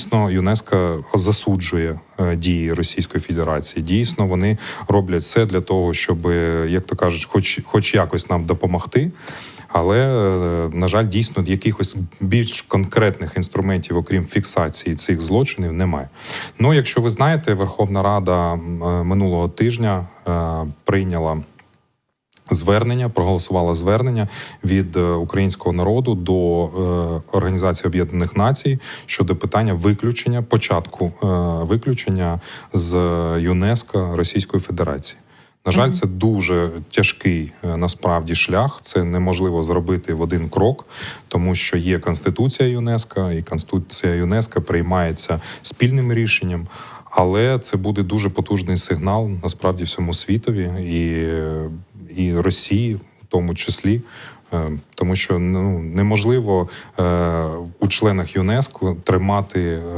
Дійсно, ЮНЕСКО засуджує е, дії Російської Федерації. Дійсно, вони роблять все для того, щоб, е, як то кажуть, хоч, хоч якось нам допомогти. Але е, на жаль, дійсно якихось більш конкретних інструментів, окрім фіксації цих злочинів, немає. Ну, якщо ви знаєте, Верховна Рада минулого тижня прийняла звернення, проголосувала звернення від е, українського народу до е, Організації Об'єднаних Націй щодо питання виключення початку е, виключення з ЮНЕСКО Російської Федерації. На жаль, це дуже тяжкий насправді шлях. Це неможливо зробити в один крок, тому що є конституція ЮНЕСКО, і конституція ЮНЕСКО приймається спільним рішенням. Але це буде дуже потужний сигнал насправді всьому світові і, і Росії, в тому числі. Е, Тому що ну неможливо е, у членах ЮНЕСКО тримати